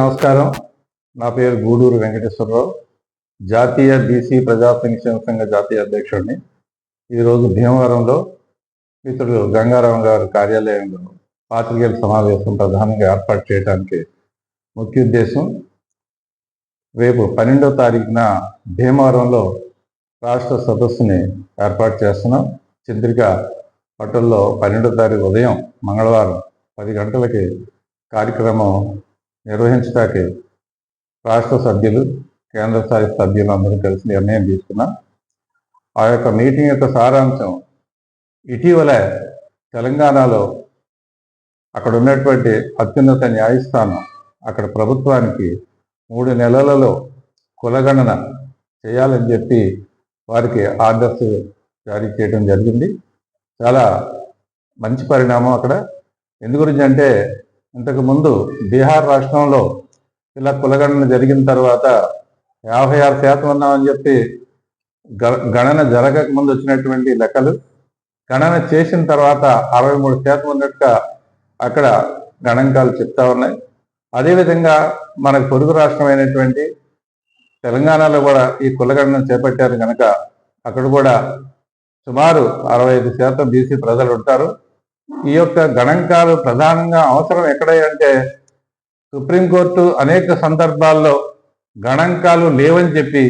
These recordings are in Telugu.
నమస్కారం. నా పేరు గూడూరు వెంకటేశ్వరరావు. జాతీయ బీసీ ప్రజా సంక్షేమ సంఘ జాతీయ అధ్యక్షుడిని. ఈరోజు భీమవరంలో మిత్రుడు గంగారాం గారి కార్యాలయంలో పాత్రికేయుల సమావేశం ప్రధానంగా ఏర్పాటు చేయడానికి ముఖ్య ఉద్దేశం రేపు పన్నెండో తారీఖున భీమవరంలో రాష్ట్ర సదస్సుని ఏర్పాటు చేస్తున్నాం. చంద్రిక హోటల్లో పన్నెండో తారీఖు ఉదయం మంగళవారం పది గంటలకి కార్యక్రమం నిర్వహించడానికి రాష్ట్ర సభ్యులు కేంద్ర స్థాయి సభ్యులు అందరూ కలిసి నిర్ణయం తీసుకున్నాం ఆ యొక్క మీటింగ్ యొక్క సారాంశం ఇటీవల తెలంగాణలో అక్కడ ఉన్నటువంటి అత్యున్నత న్యాయస్థానం అక్కడ ప్రభుత్వానికి మూడు నెలలలో కులగణన చేయాలని చెప్పి వారికి ఆర్డర్స్ జారీ చేయడం జరిగింది. చాలా మంచి పరిణామం అక్కడ. ఎందు గురించి అంటే ఇంతకు ముందు బీహార్ రాష్ట్రంలో ఇలా కులగణన జరిగిన తర్వాత యాభై ఆరు శాతం ఉన్నామని చెప్పి గ- గణన జరగక ముందు వచ్చినటువంటి లెక్కలు. గణన చేసిన తర్వాత అరవై మూడు శాతం ఉన్నట్టుగా అక్కడ గణాంకాలు చెప్తా ఉన్నాయి. అదేవిధంగా మనకు పొరుగు రాష్ట్రమైనటువంటి తెలంగాణలో కూడా ఈ కులగణన చేపట్టారు కనుక అక్కడ కూడా సుమారు అరవై ఐదు శాతం బీసీ ప్రజలు ఉంటారు. ఈ యొక్క గణాంకాలు ప్రధానంగా అవసరం ఎక్కడంటే సుప్రీంకోర్టు అనేక సందర్భాల్లో గణాంకాలు లేవని చెప్పి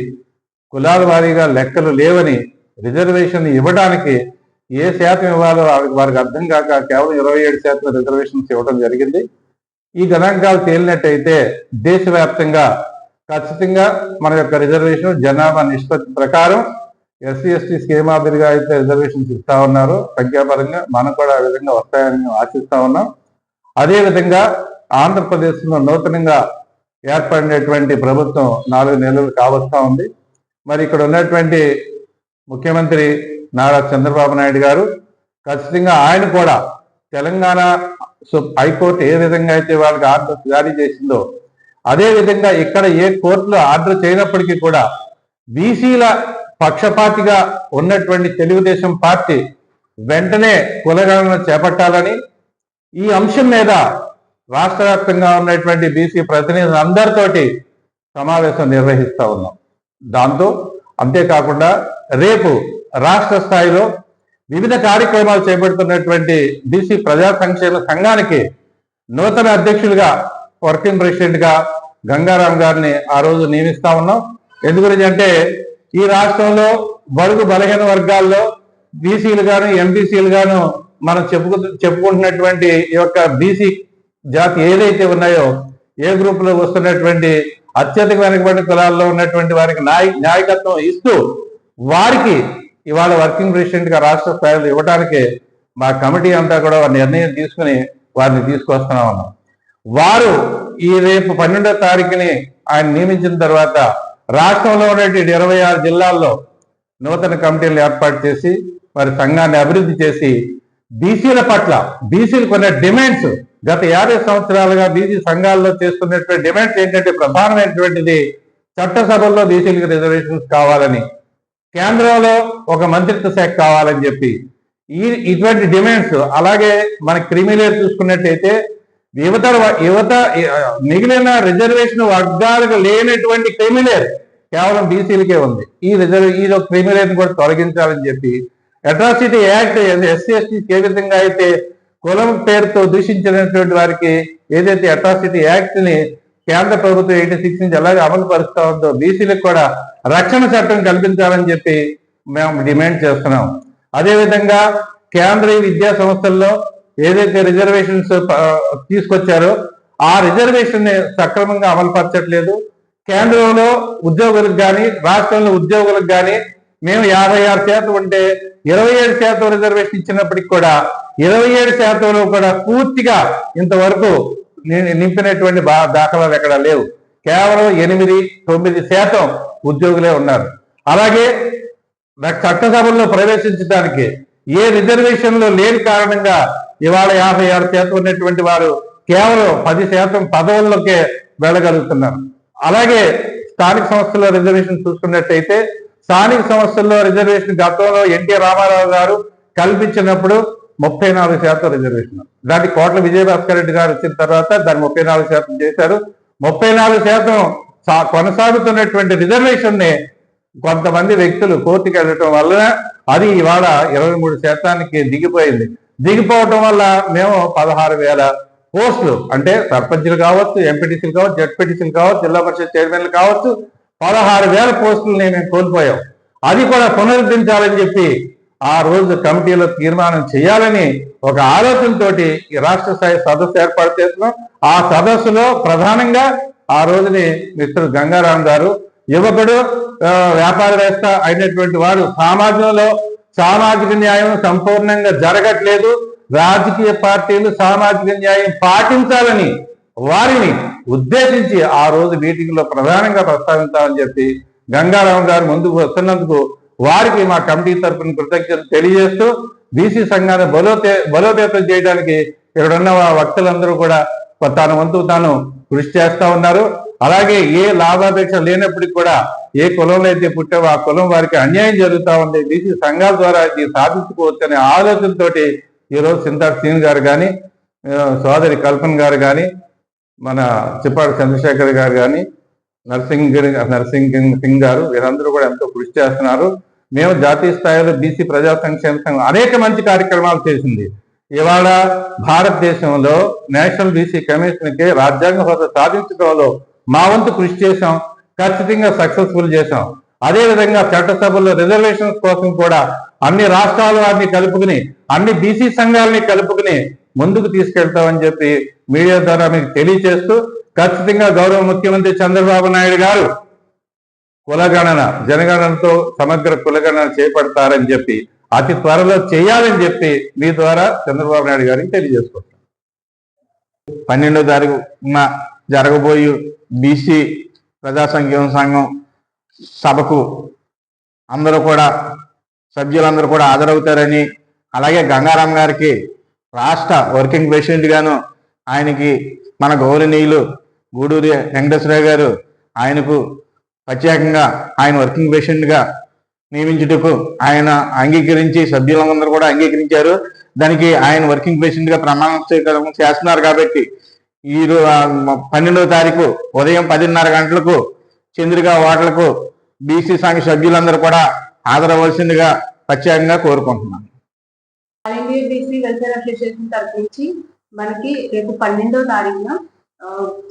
కులాల వారీగా లెక్కలు లేవని రిజర్వేషన్ ఇవ్వడానికి ఏ శాతం ఇవ్వాలో వారికి- వారికి అర్థం కాక కేవలం ఇరవై ఏడు శాతం రిజర్వేషన్స్ ఇవ్వడం జరిగింది. ఈ గణాంకాలు తేలినట్టయితే దేశవ్యాప్తంగా ఖచ్చితంగా మన యొక్క రిజర్వేషన్ జనాభా నిష్పత్తి ప్రకారం ఎస్సీ ఎస్టీ స్కీమ్ మాదిరిగా అయితే రిజర్వేషన్స్ ఇస్తా ఉన్నారు. సంఖ్యాపరంగా మనకు కూడా ఆ విధంగా వస్తాయని ఆశిస్తా ఉన్నాం. అదేవిధంగా ఆంధ్రప్రదేశ్లో నూతనంగా ఏర్పడినటువంటి ప్రభుత్వం నాలుగు నెలలు కావస్తా ఉంది. మరి ఇక్కడ ఉన్నటువంటి ముఖ్యమంత్రి నారా చంద్రబాబు నాయుడు గారు ఖచ్చితంగా ఆయన కూడా తెలంగాణ సు- హైకోర్టు ఏ విధంగా అయితే వాళ్ళకి ఆర్డర్ జారీ చేసిందో అదే విధంగా ఇక్కడ ఏ కోర్టులో ఆర్డర్ చేయనప్పటికీ కూడా బీసీల పక్షపాతిగా ఉన్నటువంటి తెలుగుదేశం పార్టీ వెంటనే కులగణన చేపట్టాలని ఈ అంశం మీద రాష్ట్ర వ్యాప్తంగా ఉన్నటువంటి బీసీ ప్రతినిధులందరితోటి సమావేశం నిర్వహిస్తూ ఉన్నాం. దాంతో అంతేకాకుండా రేపు రాష్ట్ర స్థాయిలో వివిధ కార్యక్రమాలు చేపడుతున్నటువంటి బీసీ ప్రజా సంక్షేమ సంఘానికి నూతన అధ్యక్షులుగా వర్కింగ్ ప్రెసిడెంట్గా గంగారాం గారిని ఆ రోజు నియమిస్తా ఉన్నాం. ఎందుగురించి అంటే ఈ రాష్ట్రంలో బడుగు బలహీన వర్గాల్లో బీసీలు గాను ఎంబీసీలు గాను మనం చెప్పుకు చెప్పుకుంటున్నటువంటి ఈ యొక్క బీసీ జాతి ఏదైతే ఉన్నాయో ఏ గ్రూప్లో వస్తున్నటువంటి అత్యధిక వెనకబడిన కులాల్లో ఉన్నటువంటి వారికి నాయ నాయకత్వం ఇస్తూ వారికి ఇవాళ వర్కింగ్ ప్రెసిడెంట్గా రాష్ట్ర స్థాయిలో ఇవ్వడానికి మా కమిటీ అంతా కూడా నిర్ణయం తీసుకుని వారిని తీసుకొస్తున్నాం వారు ఈ రేపు పన్నెండో తారీఖుని ఆయన నియమించిన తర్వాత రాష్ట్రంలో ఉన్నటువంటి ఇరవై ఆరు జిల్లాల్లో నూతన కమిటీలు ఏర్పాటు చేసి వారి సంఘాన్ని అభివృద్ధి చేసి బీసీల పట్ల బీసీలకు ఉన్న డిమాండ్స్ గత యాభై సంవత్సరాలుగా బీసీ సంఘాల్లో చేస్తున్నటువంటి డిమాండ్స్ ఏంటంటే ప్రధానమైనటువంటిది చట్టసభల్లో బీసీలకు రిజర్వేషన్స్ కావాలని కేంద్రంలో ఒక మంత్రిత్వ శాఖ కావాలని చెప్పి. ఈ ఇటువంటి డిమాండ్స్ అలాగే మన క్రిమిలేర్ చూసుకున్నట్టయితే యువత యువత మిగిలిన రిజర్వేషన్ వర్గాలకు లేనటువంటి క్రిమిలేర్ కేవలం బీసీలకే ఉంది. ఈ రిజర్వ్ ఈ క్రిమిలేర్ కూడా తొలగించాలని చెప్పి అట్రాసిటీ యాక్ట్ ఎస్సీ ఎస్టీ ఏ విధంగా అయితే కులం పేరుతో దూషించినటువంటి వారికి ఏదైతే అట్రాసిటీ యాక్ట్ని కేంద్ర ప్రభుత్వం ఎయిటీ సిక్స్ నుంచి ఎలాగ అమలు పరుస్తా ఉందో బీసీలకు కూడా రక్షణ చట్టం కల్పించాలని చెప్పి మేము డిమాండ్ చేస్తున్నాం. అదేవిధంగా కేంద్రీయ విద్యా సంస్థల్లో ఏదైతే రిజర్వేషన్స్ తీసుకొచ్చారో ఆ రిజర్వేషన్ని సక్రమంగా అమలుపరచట్లేదు కేంద్రంలో ఉద్యోగులకు కానీ రాష్ట్రంలో ఉద్యోగులకు కానీ మేము యాభై ఆరు శాతం ఉంటే ఇరవై ఏడు శాతం రిజర్వేషన్ ఇచ్చినప్పటికి కూడా ఇరవై ఏడు శాతంలో కూడా పూర్తిగా ఇంతవరకు నింపినటువంటి బా దాఖలాలు ఎక్కడ లేవు. కేవలం ఎనిమిది తొమ్మిది శాతం ఉద్యోగులే ఉన్నారు. అలాగే చట్టసభల్లో ప్రవేశించడానికి ఏ రిజర్వేషన్లు లేని కారణంగా ఇవాళ యాభై ఆరు శాతం ఉన్నటువంటి వారు కేవలం పది శాతం పదవుల్లోకే వెళ్ళగలుగుతున్నారు. అలాగే స్థానిక సంస్థల్లో రిజర్వేషన్ చూసుకున్నట్టయితే స్థానిక సంస్థల్లో రిజర్వేషన్ గతంలో ఎన్టీ రామారావు గారు కల్పించినప్పుడు ముప్పై నాలుగు శాతం రిజర్వేషన్. దాన్ని కోట్ల విజయభాస్కర్ రెడ్డి గారు వచ్చిన తర్వాత దాన్ని ముప్పై నాలుగు శాతం చేశారు. ముప్పై నాలుగు శాతం సా- కొనసాగుతున్నటువంటి రిజర్వేషన్ని కొంతమంది వ్యక్తులు కోర్టుకి వెళ్ళటం వల్ల అది ఇవాళ ఇరవై మూడు శాతానికి దిగిపోయింది. దిగిపోవటం వల్ల మేము పదహారు వేల పోస్టులు. అంటే సర్పంచ్లు కావచ్చు ఎంపీటీసీలు కావచ్చు జడ్పీటీసీలు కావచ్చు జిల్లా పరిషత్ చైర్మన్లు కావచ్చు పదహారు వేల పోస్టులని మేము కోల్పోయాం. అది కూడా పునరుద్ధరించాలని చెప్పి ఆ రోజు కమిటీలో తీర్మానం చేయాలని ఒక ఆలోచనతోటి ఈ రాష్ట్ర స్థాయి సదస్సు ఏర్పాటు చేస్తున్నాం. ఆ సదస్సులో ప్రధానంగా ఆ రోజుని మిస్టర్ గంగారాం గారు యువకుడు వ్యాపారవేత్త అయినటువంటి వాడు సమాజంలో సామాజిక న్యాయం సంపూర్ణంగా జరగట్లేదు. రాజకీయ పార్టీలు సామాజిక న్యాయం పాటించాలని వారిని ఉద్దేశించి ఆ రోజు మీటింగ్లో ప్రధానంగా ప్రస్తావించాలని చెప్పి గంగారాం గారు ముందుకు వస్తున్నందుకు వారికి మా కమిటీ తరఫున కృతజ్ఞతలు తెలియజేస్తూ బీసీ సంఘాన్ని బలోపే బలోపేతం చేయడానికి ఇక్కడ ఉన్న వక్తలందరూ కూడా తన వంతు తాను కృషి చేస్తా ఉన్నారు. అలాగే ఏ లాభాపేక్ష లేనప్పటికీ కూడా ఏ కులంలో అయితే పుట్టావో ఆ కులం వారికి అన్యాయం జరుగుతా ఉంది. బీసీ సంఘాల ద్వారా ఇది సాధించుకోవచ్చు అనే ఆలోచనతోటి ఈరోజు సింతార్ సీన్ గారు కానీ సోదరి కల్పన్ గారు కానీ మన చిప్పాడు చంద్రశేఖర్ గారు కానీ నర్సింగ్ నర్సింగ్ సింగ్ గారు వీరందరూ కూడా ఎంతో కృషి చేస్తున్నారు. మేము జాతీయ స్థాయిలో బీసీ ప్రజా సంక్షేమ సంఘం అనేక మంచి కార్యక్రమాలు చేసింది. ఇవాళ భారతదేశంలో నేషనల్ బీసీ కమిషన్కి రాజ్యాంగ హోదా సాధించడంలో మా వంతు కృషి చేశాం. ఖచ్చితంగా సక్సెస్ఫుల్ చేశాం. అదే విధంగా చట్టసభలో రిజర్వేషన్స్ కోసం కూడా అన్ని రాష్ట్రాల వారిని కలుపుకుని అన్ని బీసీ సంఘాలని కలుపుకుని ముందుకు తీసుకెళ్తామని చెప్పి మీడియా ద్వారా మీకు తెలియజేస్తూ ఖచ్చితంగా గౌరవ ముఖ్యమంత్రి చంద్రబాబు నాయుడు గారు కులగణన జనగణనతో సమగ్ర కులగణన చేపడతారని చెప్పి అతి త్వరలో చేయాలని చెప్పి మీ ద్వారా చంద్రబాబు నాయుడు గారికి తెలియజేసుకుంటాం పన్నెండో తారీఖున జరగబోయే బీసీ ప్రజా సంక్షేమ సంఘం సభకు అందరూ కూడా సభ్యులందరూ కూడా హాజరవుతారని అలాగే గంగారాం గారికి రాష్ట్ర వర్కింగ్ ప్రెసిడెంట్గాను ఆయనకి మన గౌరవనీయులు గూడూరి వెంకటేశ్వరరావు గారు ఆయనకు ప్రత్యేకంగా ఆయన వర్కింగ్ ప్రెసిడెంట్గా నియమించుటకు ఆయన అంగీకరించి సభ్యులందరూ కూడా అంగీకరించారు. దానికి ఆయన వర్కింగ్ ప్రెసిడెంట్గా ప్రమాణ స్వీకారం చేస్తున్నారు కాబట్టి ఈ పన్నెండవ తారీఖు ఉదయం పదిన్నర గంటలకు చంద్రిక ఓటర్లకు బీసీ సంఘ సభ్యులందరూ కూడా హాజరవలసిందిగా ప్రత్యేకంగా కోరుకుంటున్నాను. All India BC Welfare Association తరఫు నుంచి మనకి రేపు పన్నెండో తారీఖున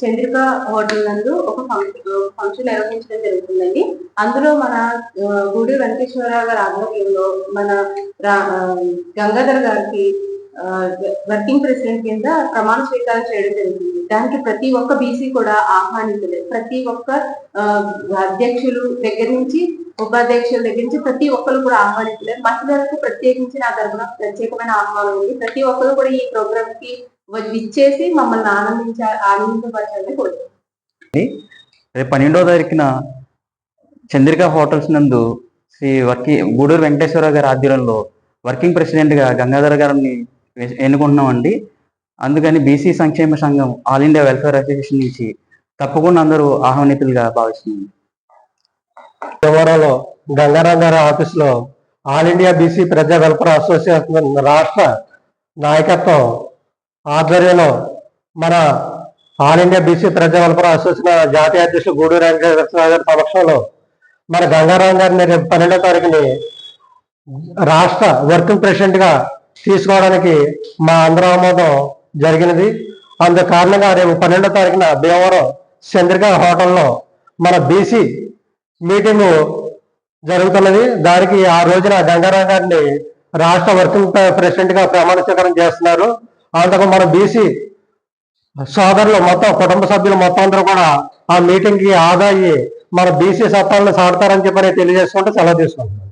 చంద్రిక హోటల్ నందు ఒక ఫంక్షన్ ఫంక్షన్ నిర్వహించడం జరుగుతుందండి. అందులో మన గుడి గూడి వెంకటేశ్వరరావు గారి ఆధ్వర్యంలో మన రా- గంగాధర్ గారికి వర్కింగ్ ప్రెసిడెంట్ కింద ప్రమాణ స్వీకారం చేయడం జరుగుతుంది దానికి ప్రతి ఒక్క బీసీ కూడా ఆహ్వానించలేదు ప్రతి ఒక్క అధ్యక్షులు దగ్గర నుంచి ఉపాధ్యక్షుల దగ్గర నుంచి ప్రతి ఒక్కరు కూడా ఆహ్వానించలేదు మహిళలకు ప్రత్యేకించి నా తరపున ప్రత్యేకమైన ఆహ్వానం ఉంది. ప్రతి ఒక్కరు కూడా ఈ ప్రోగ్రామ్కి విచ్చేసి మమ్మల్ని ఆనందించాలి ఆనందించబడాలని కోరుతుంది రేపు పన్నెండో తారీఖున చంద్రిక హోటల్స్ నందు శ్రీ వర్కి గూడూరు వెంకటేశ్వరరావు గారి ఆధ్వర్యంలో వర్కింగ్ ప్రెసిడెంట్గా గంగాధర గారిని ఎన్నుకుంటున్నామండి. అందుకని బీసీ సంక్షేమ సంఘం ఆల్ ఇండియా వెల్ఫేర్ అసోసియేషన్ నుంచి తప్పకుండా అందరూ ఆహ్వానితులుగా భావిస్తున్నారు వివరాలు గంగారాం గారి ఆఫీస్లో ఆల్ ఇండియా బీసీ ప్రజా వెల్ఫేర్ అసోసియేషన్ రాష్ట్ర నాయకత్వం ఆధ్వర్యంలో మన ఆల్ ఇండియా బీసీ ప్రజా వెల్ఫేర్ అసోసియేషన్ జాతీయ అధ్యక్షులు గూడూరు వెంకటేశ్వర గారి సమక్షంలో మన గంగారాం గారిని రేపు పన్నెండో తారీఖుని రాష్ట్ర వర్కింగ్ ప్రెసిడెంట్గా తీసుకోవడానికి మా అందరూ ఆమోదం జరిగినది. అందు కారణంగా రేపు పన్నెండో తారీఖున భీమవరం చంద్రిక హోటల్లో మన బీసీ మీటింగ్ జరుగుతున్నది. దానికి ఆ రోజున గంగారావు గారిని రాష్ట్ర వర్కింగ్ ప్రెసిడెంట్గా ప్రమాణ స్వీకారం చేస్తున్నారు. అందుకు మన బీసీ సోదరులు మొత్తం కుటుంబ సభ్యులు మొత్తం అందరూ కూడా ఆ మీటింగ్కి ఆదాయి మన బీసీ సత్తాలను సాడతారని చెప్పని తెలియజేసుకుంటూ సెలవు తీసుకుంటున్నాను